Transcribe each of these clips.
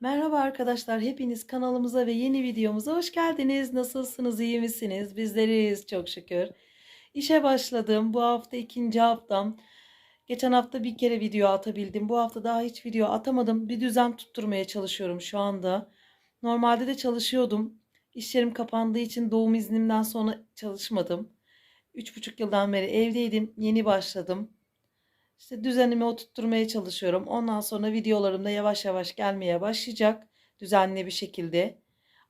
Merhaba arkadaşlar, hepiniz kanalımıza ve yeni videomuza hoş geldiniz. Nasılsınız, iyi misiniz? Bizleriz çok şükür. İşe başladım. Bu hafta ikinci haftam. Geçen hafta bir kere video atabildim. Bu hafta daha hiç video atamadım. Bir düzen tutturmaya çalışıyorum şu anda. Normalde de çalışıyordum. İş yerim kapandığı için doğum iznimden sonra çalışmadım. Üç buçuk yıldan beri evdeydim. Yeni başladım. İşte düzenimi oturtturmaya çalışıyorum. Ondan sonra videolarım da yavaş yavaş gelmeye başlayacak. Düzenli bir şekilde.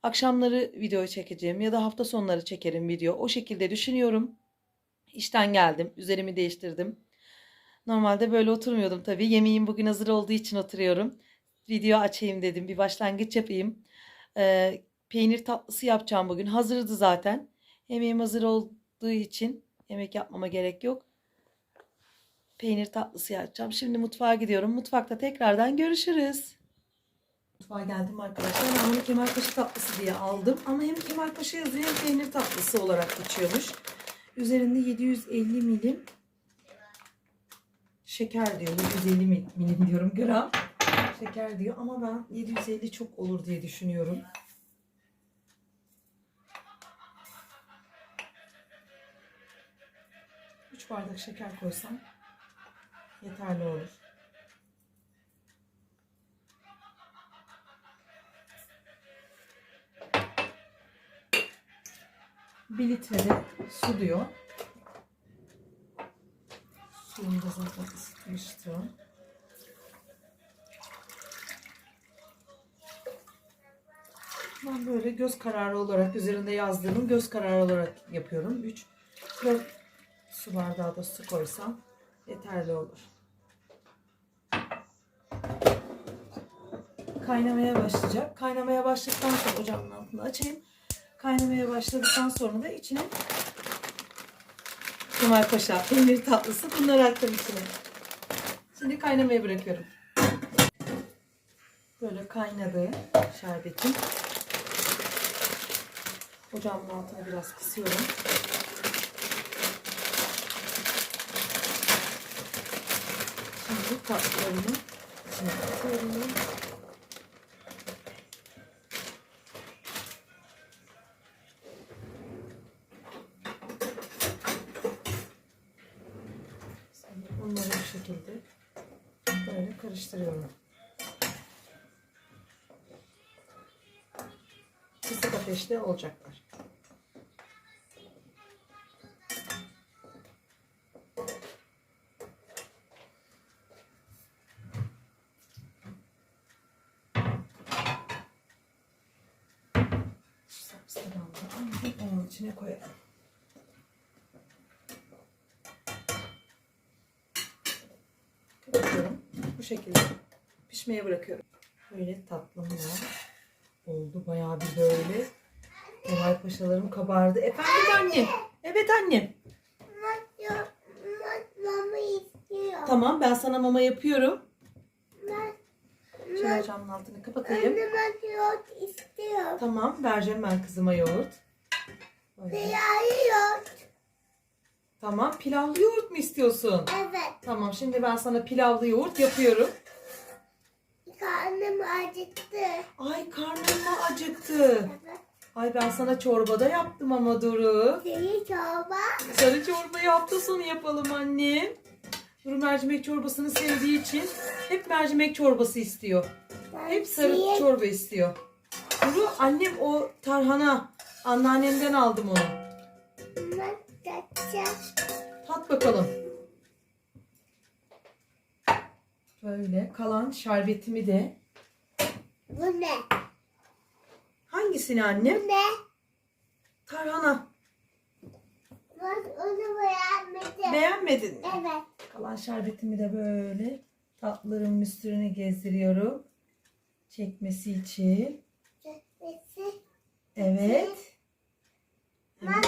Akşamları video çekeceğim ya da hafta sonları çekerim video. O şekilde düşünüyorum. İşten geldim. Üzerimi değiştirdim. Normalde böyle oturmuyordum tabii. Yemeğim bugün hazır olduğu için oturuyorum. Video açayım dedim. Bir başlangıç yapayım. Ee, peynir tatlısı yapacağım bugün. Hazırdı zaten. Yemeğim hazır olduğu için yemek yapmama gerek yok peynir tatlısı yapacağım. Şimdi mutfağa gidiyorum. Mutfakta tekrardan görüşürüz. Mutfağa geldim arkadaşlar. Ben bunu kemalpaşa tatlısı diye aldım. Ama hem kemalpaşa yazıyor hem peynir tatlısı olarak geçiyormuş. Üzerinde 750 milim şeker diyor. 750 milim diyorum gram. Şeker diyor ama ben 750 çok olur diye düşünüyorum. Bardak şeker koysam yeterli olur. Bir litrede su diyor. Suyunu da zaten ısıtmıştım. Ben böyle göz kararı olarak üzerinde yazdığım göz kararı olarak yapıyorum. 3 su bardağı da su koysam yeterli olur. Kaynamaya başlayacak. Kaynamaya başladıktan sonra ocağın altını açayım. Kaynamaya başladıktan sonra da içine Kemal Paşa peynir tatlısı bunları attım içine. Şimdi kaynamaya bırakıyorum. Böyle kaynadı şerbetim. Ocağımın altını biraz kısıyorum. Şimdi tatlılarımı içine atıyorum. Onları bu şekilde böyle karıştırıyorum. Kısık ateşte olacaklar. İçine koyalım. Kapatıyorum. Bu şekilde pişmeye bırakıyorum. Böyle tatlım var. Oldu bayağı bir böyle. Kemal paşalarım kabardı. Efendim anne. Evet annem. Mama istiyor. Tamam ben sana mama yapıyorum. Ben, Şöyle camın altını kapatayım. anne ben yoğurt istiyorum. Tamam vereceğim ben kızıma yoğurt. Beyazı yoğurt. Tamam pilavlı yoğurt mu istiyorsun? Evet. Tamam şimdi ben sana pilavlı yoğurt yapıyorum. Karnım acıktı. Ay karnım mı acıktı? Evet. Ay ben sana çorba da yaptım ama Duru. Seni çorba. Sarı çorbayı hafta sonu yapalım annem. Duru mercimek çorbasını sevdiği için hep mercimek çorbası istiyor. Ben Hep sarı çorba istiyor. Duru annem o tarhana anneannemden aldım onu. Tat bakalım. Böyle kalan şerbetimi de. Bu ne? Hangisini annem? Bu ne? Tarhana. Ben onu beğenmedim. Beğenmedin mi? Evet. Kalan şerbetimi de böyle tatlıların üstüne gezdiriyorum. Çekmesi için. Sesi. Evet. Ben,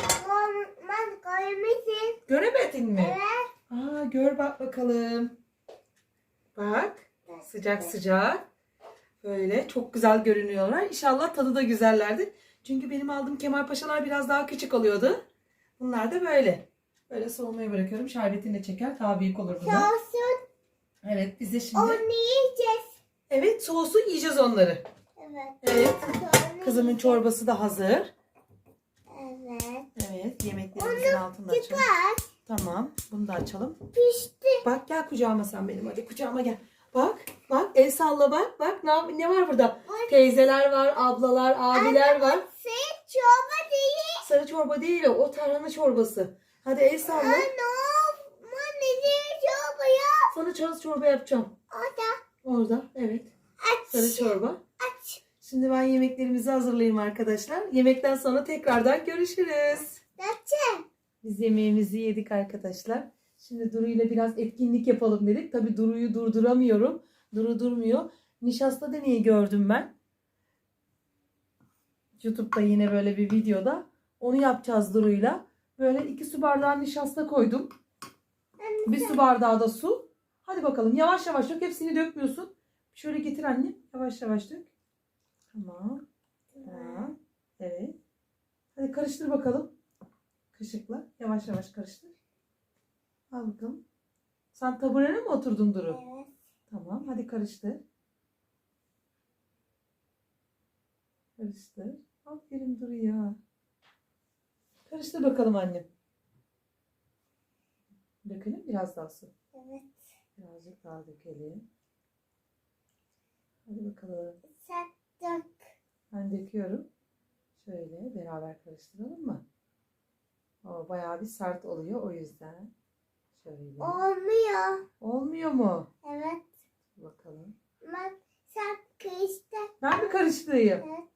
ben. Göremedin mi? Evet. Aa, gör bak bakalım. Bak. Sıcak sıcak. Böyle çok güzel görünüyorlar. İnşallah tadı da güzellerdi. Çünkü benim aldığım Kemal Paşalar biraz daha küçük oluyordu. Bunlar da böyle. Böyle soğumaya bırakıyorum. Şerbetini de çeker. Daha büyük olur bunlar. Soğusun. Evet biz de şimdi Onu yiyeceğiz. Evet soğusun yiyeceğiz onları. Evet. Evet. Kızımın çorbası da hazır. Yemeklerimizin altını açalım. Çıkar. Tamam bunu da açalım. Pişti. Bak gel kucağıma sen benim hadi kucağıma gel. Bak bak el salla bak bak ne, yap- ne var burada? Teyzeler var, ablalar, abiler var. Sen çorba değil. Sarı çorba değil o, o tarhana çorbası. Hadi el salla. Anne. Çorba ya? Sana çarız çorba yapacağım. Orada. Orada evet. Aç. Sarı çorba. Aç. Şimdi ben yemeklerimizi hazırlayayım arkadaşlar. Yemekten sonra tekrardan görüşürüz. Aç. Biz yemeğimizi yedik arkadaşlar. Şimdi Duru ile biraz etkinlik yapalım dedik. Tabii Duru'yu durduramıyorum. Duru durmuyor. Nişasta deneyi gördüm ben. YouTube'da yine böyle bir videoda. Onu yapacağız Duru'yla. Böyle iki su bardağı nişasta koydum. Bir su bardağı da su. Hadi bakalım yavaş yavaş dök. Hepsini dökmüyorsun. Şöyle getir annem. Yavaş yavaş dök. Tamam. Tamam. Evet. Hadi karıştır bakalım. Kaşıkla. Yavaş yavaş karıştır. Al bakalım. Sen taburene mi oturdun Duru? Evet. Tamam. Hadi karıştır. Karıştır. Aferin Duru ya. Karıştır bakalım annem. Dökelim biraz daha su. Evet. Birazcık daha dökelim. Hadi bakalım. Sen dök. Ben döküyorum. Şöyle beraber karıştıralım mı? O bayağı bir sert oluyor o yüzden. Şöyle. Olmuyor. Olmuyor mu? Evet. Bakalım. Ben sen kıyıştı. Ben mi karıştırayım? Evet.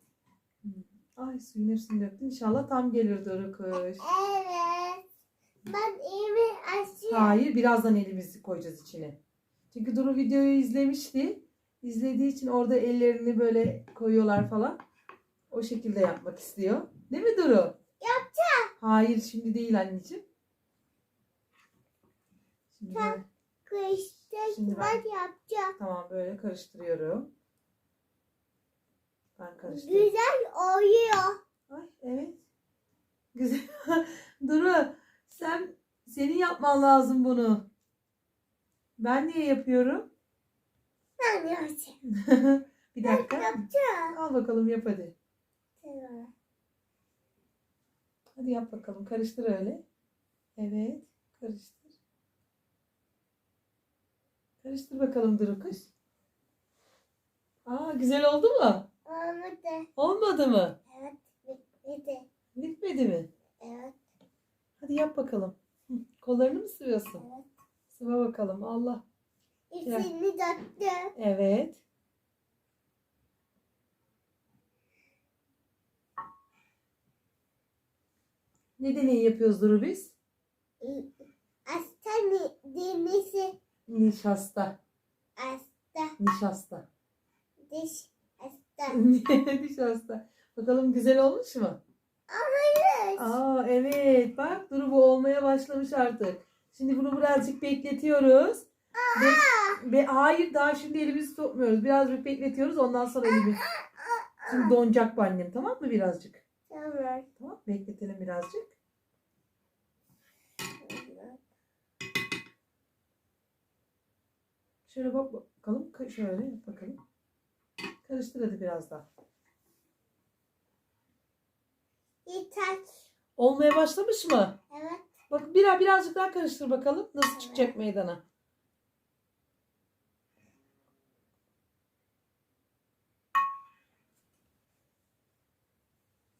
Ay suyun hepsini döktüm. İnşallah tam gelir Duru kuş. Evet. Ben elimi açıyorum. Hayır birazdan elimizi koyacağız içine. Çünkü Duru videoyu izlemişti. İzlediği için orada ellerini böyle koyuyorlar falan. O şekilde yapmak istiyor. Değil mi Duru? Hayır şimdi değil anneciğim. Şimdi Ben ben- yapacağım. tamam böyle karıştırıyorum. Ben karıştırıyorum. Güzel oluyor. Ay evet. Güzel. Duru sen senin yapman lazım bunu. Ben niye yapıyorum? Ben yapacağım. bir dakika. Yapacağım. Al bakalım yap hadi. Tamam. Hadi yap bakalım. Karıştır öyle. Evet. Karıştır. Karıştır bakalım Duru kuş. Aa güzel oldu mu? Olmadı. Olmadı mı? Evet. Bitti. Bitmedi mi? Evet. Hadi yap bakalım. Hı, Kollarını mı sıvıyorsun? Evet. Sıva bakalım. Allah. İçini döktüm. Evet. Ne deneyi yapıyoruz Duru biz? Hasta demesi. Nişasta. Hasta. Nişasta. Diş. Hasta. Nişasta. Bakalım güzel olmuş mu? Evet. Aa evet. Bak Duru bu olmaya başlamış artık. Şimdi bunu birazcık bekletiyoruz. Ve, ve hayır daha şimdi elimizi sokmuyoruz. Birazcık bekletiyoruz ondan sonra elimiz. Şimdi donacak bu annem tamam mı birazcık? Tamam. Tamam bekletelim birazcık. Şöyle bak bakalım. Ka- Şöyle yap bakalım. Karıştır hadi biraz daha. Yeter. Olmaya başlamış mı? Evet. Bak biraz birazcık daha karıştır bakalım. Nasıl çıkacak meydana?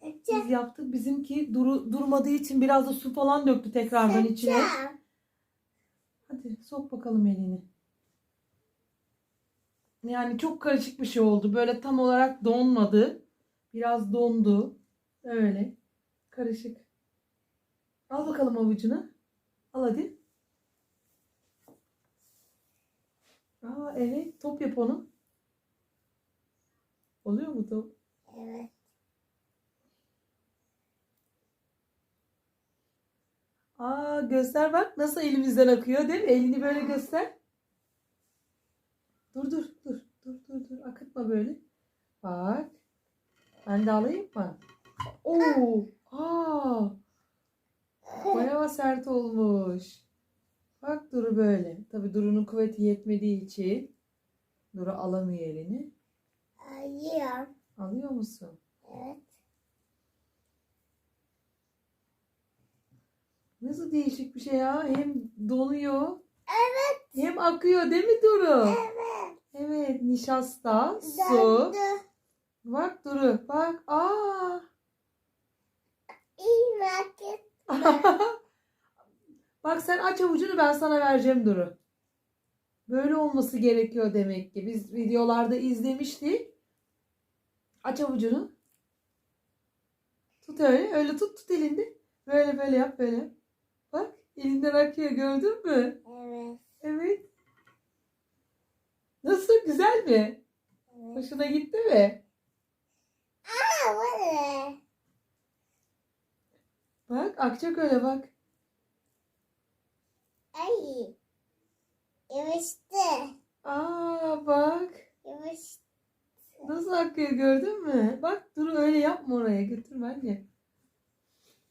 Biz yaptık. Bizimki duru, durmadığı için biraz da su falan döktü tekrardan içine. Hadi sok bakalım elini. Yani çok karışık bir şey oldu. Böyle tam olarak donmadı. Biraz dondu. Öyle. Karışık. Al bakalım avucuna. Al hadi. Aa evet. Top yap onu. Oluyor mu top? Evet. Aa göster bak nasıl elimizden akıyor değil mi? Elini böyle göster. Dur dur dur dur dur dur akıtma böyle. Bak. Ben de alayım mı? Oo. Aa. Bayağı sert olmuş. Bak Duru böyle. Tabi Duru'nun kuvveti yetmediği için Duru alamıyor elini. Hayır. Alıyor musun? Evet. Nasıl değişik bir şey ya. Hem donuyor Evet. hem akıyor değil mi Duru? Evet. Evet nişasta, su. Döndü. Bak Duru bak. Aa. İyi market. bak sen aç avucunu ben sana vereceğim Duru. Böyle olması gerekiyor demek ki. Biz videolarda izlemiştik. Aç avucunu. Tut öyle. Öyle tut tut elinde. Böyle böyle yap böyle. Bak elinden akıyor gördün mü? Evet. Evet. Nasıl güzel mi? Hoşuna gitti mi? Aa, bu ne? Bak akacak öyle bak. Ay. Yavaştı. Aa bak. Yavaş. Nasıl akıyor gördün mü? Bak dur öyle yapma oraya götürme anne.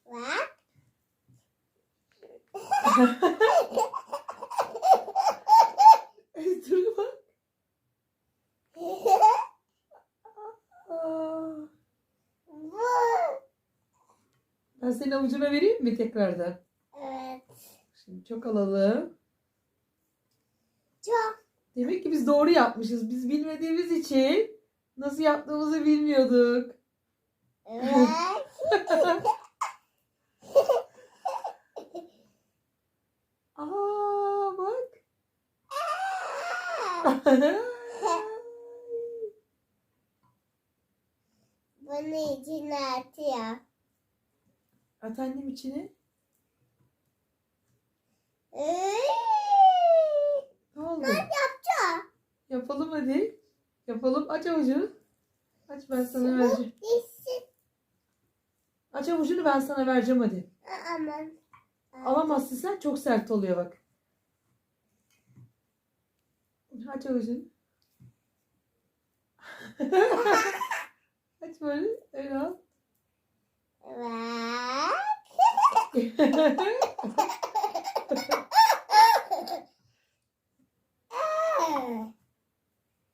Bak. dur bak. Ben senin avucuna vereyim mi tekrardan? Evet. Şimdi çok alalım. Çok. Demek ki biz doğru yapmışız. Biz bilmediğimiz için nasıl yaptığımızı bilmiyorduk. Evet. Aa bak. Bunu içine atıyor. At annem içine. Ee, Ne oldu? yapacağım. Yapalım hadi. Yapalım. Aç avucunu. Aç ben sana vereceğim. Dişi. Aç avucunu ben sana vereceğim hadi. Aman. Alamazsın sen çok sert oluyor bak. Aç avucunu. Aç böyle. Öyle al.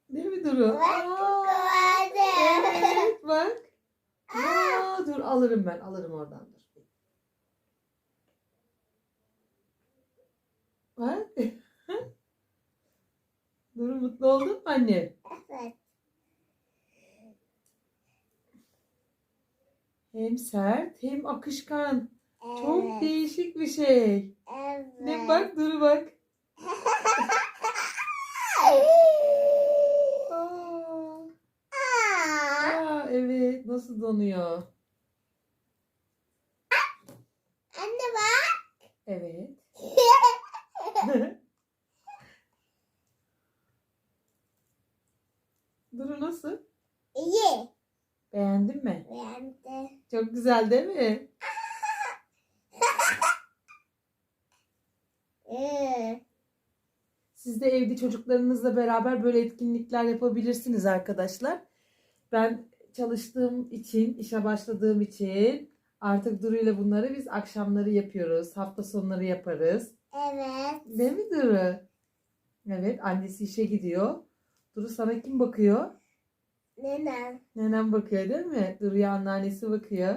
Değil mi Duru? Aa, evet bak. Aa, dur alırım ben. Alırım oradan dur. Bak. Duru mutlu oldun mu anne? Evet. Hem sert hem akışkan. Çok Evet. değişik bir şey. Evet. Ne bak Duru bak. Aa, evet nasıl donuyor? Anne bak. Evet. Duru nasıl? İyi. Beğendin mi? Beğendi. Çok güzel değil mi? Siz de evde çocuklarınızla beraber böyle etkinlikler yapabilirsiniz arkadaşlar. Ben çalıştığım için, işe başladığım için artık Duru ile bunları biz akşamları yapıyoruz. Hafta sonları yaparız. Evet. Değil mi Duru? Evet, annesi işe gidiyor. Duru sana kim bakıyor? Nenem. Nenem bakıyor değil mi? Duru'ya anneannesi bakıyor.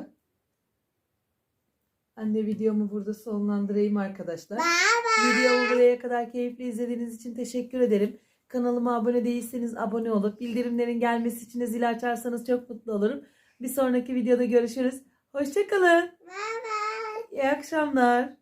Anne videomu burada sonlandırayım arkadaşlar. Baba. Videomu buraya kadar keyifli izlediğiniz için teşekkür ederim. Kanalıma abone değilseniz abone olup bildirimlerin gelmesi için de zil açarsanız çok mutlu olurum. Bir sonraki videoda görüşürüz. Hoşçakalın. Baba. İyi akşamlar.